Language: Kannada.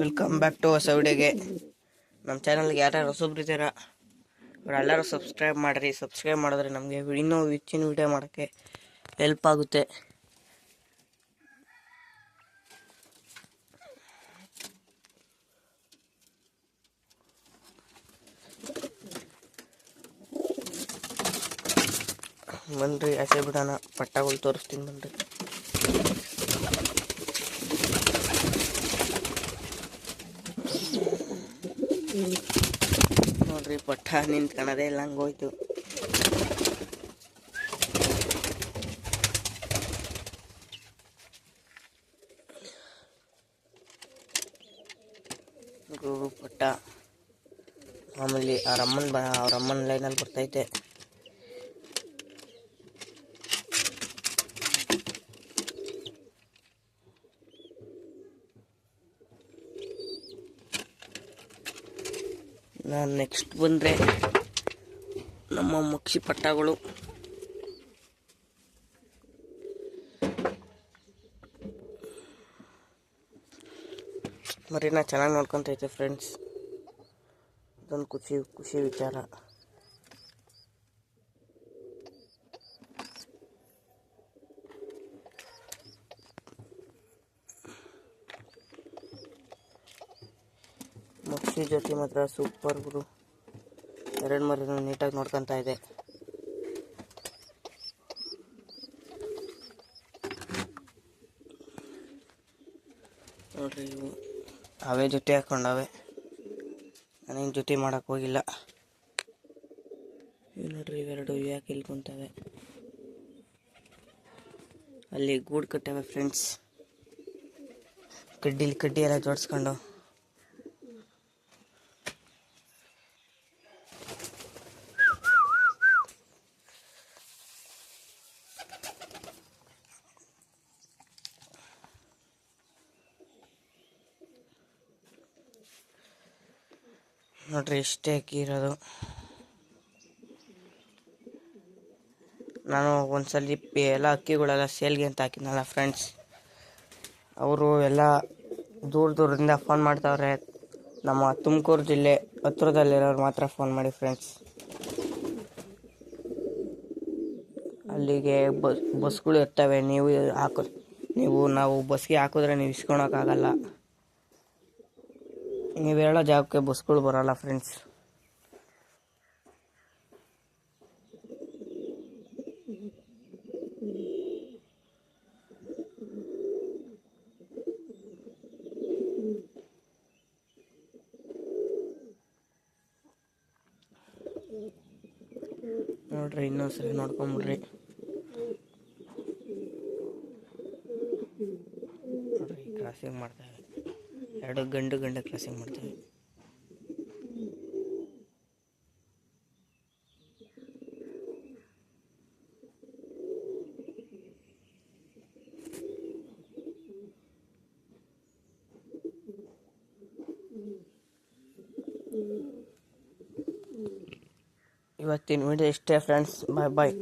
ವೆಲ್ಕಮ್ ಬ್ಯಾಕ್ ಟು ಹೊಸ ವಿಡಿಯೋಗೆ. ನಮ್ಮ ಚಾನಲ್ಗೆ ಯಾರ್ಯಾರು ಹೊಸಬ್ರು ಇದ್ದೀರಾ ಎಲ್ಲರೂ ಸಬ್ಸ್ಕ್ರೈಬ್ ಮಾಡಿರಿ ಸಬ್ಸ್ಕ್ರೈಬ್ ಮಾಡಿದ್ರೆ ನಮಗೆ ಇನ್ನೂ ಹೆಚ್ಚಿನ ವಿಡಿಯೋ ಮಾಡೋಕ್ಕೆ ಹೆಲ್ಪ್ ಆಗುತ್ತೆ. ಬನ್ರಿ ಆಸೆ ಬಿಡೋಣ. ಪಟ್ಟಗಳು ತೋರಿಸ್ತೀನಿ ಬನ್ರಿ ನೋಡ್ರಿ ಪಟ್ಟ ನಿಂತ್ಕೊಳ್ಳೋದೇ ಇಲ್ಲ ಹಂಗೋಯ್ತು ಪಟ್ಟ. ಆಮೇಲೆ ಅವ್ರ ಅಮ್ಮನ ಬ ಅವ್ರ ಅಮ್ಮನ ಲೈನಲ್ಲಿ ಬರ್ತೈತೆ ನಾನು ನೆಕ್ಸ್ಟ್ ಬಂದರೆ ನಮ್ಮ ಮಕ್ಷಿ ಪಟ್ಟಗಳು. ಮರಿನ ಚೆನ್ನಾಗಿ ನೋಡ್ಕೊತೈತೆ ಫ್ರೆಂಡ್ಸ್ ಅದೊಂದು ಖುಷಿ ಖುಷಿ ವಿಚಾರ. ಮಕ್ಷಿ ಜೊತೆ ಮಾತ್ರ ಸೂಪರ್ ಗುರು. ಎರಡು ಮರ ನೀಟಾಗಿ ನೋಡ್ಕೊಂತ ಇದೆ. ನೋಡ್ರಿ ಇವು. ಅವೇ ಜೊತೆ ಹಾಕೊಂಡವೆ. ನನಗೆ ಜೊತೆ ಮಾಡಕ್ಕೆ ಹೋಗಿಲ್ಲ. ಇವು ನೋಡ್ರಿ ಇವೆರಡು ಯಾಕೆ ಇಲ್ಲಿ ಕುಂತವೆ. ಅಲ್ಲಿ ಗೂಡು ಕಟ್ಟವೆ ಫ್ರೆಂಡ್ಸ್ ಕಡ್ಡಿಲಿ ಕಡ್ಡಿ ಎಲ್ಲ ಜೋಡಿಸ್ಕೊಂಡು. ನೋಡ್ರಿ ಇಷ್ಟೇ ಅಕ್ಕಿ ಇರೋದು. ನಾನು ಒಂದ್ಸಲಿ ಎಲ್ಲ ಅಕ್ಕಿಗಳೆಲ್ಲ ಸೇಲ್ಗೆ ಅಂತ ಹಾಕಿದ್ನಲ್ಲ ಫ್ರೆಂಡ್ಸ್ ಅವರು ಎಲ್ಲ ದೂರ ದೂರದಿಂದ ಫೋನ್ ಮಾಡ್ತಾವ್ರೆ. ನಮ್ಮ ತುಮಕೂರು ಜಿಲ್ಲೆ ಹತ್ರದಲ್ಲಿರೋರು ಮಾತ್ರ ಫೋನ್ ಮಾಡಿ ಫ್ರೆಂಡ್ಸ್ ಅಲ್ಲಿಗೆ ಬಸ್ ಬಸ್ಗಳು ಇರ್ತವೆ. ನೀವು ಹಾಕೋ, ನೀವು ನಾವು ಬಸ್ಗೆ ಹಾಕಿದ್ರೆ ನೀವು ಇಸ್ಕೊಳಕ್ಕಾಗಲ್ಲ. ನೀವು ಹೇಳೋ ಜಾಗಕ್ಕೆ ಬಸ್ಗಳು ಬರೋಲ್ಲ ಫ್ರೆಂಡ್ಸ್ ನೋಡ್ರಿ ಇನ್ನೊಂದ್ಸರಿ ನೋಡ್ಕೊಂಬಿಡ್ರಿ. ನೋಡ್ರಿ ಕ್ರಾಸಿಂಗ್ ಮಾಡ್ತೇವೆ ಎರಡು ಗಂಡು ಗಂಡ ಕ್ರಾಸಿಂಗ್ ಮಾಡ್ತೀವಿ. ಇವತ್ತಿನ ವಿಡಿಯೋ ಇಷ್ಟೇ ಫ್ರೆಂಡ್ಸ್ ಬಾಯ್ ಬಾಯ್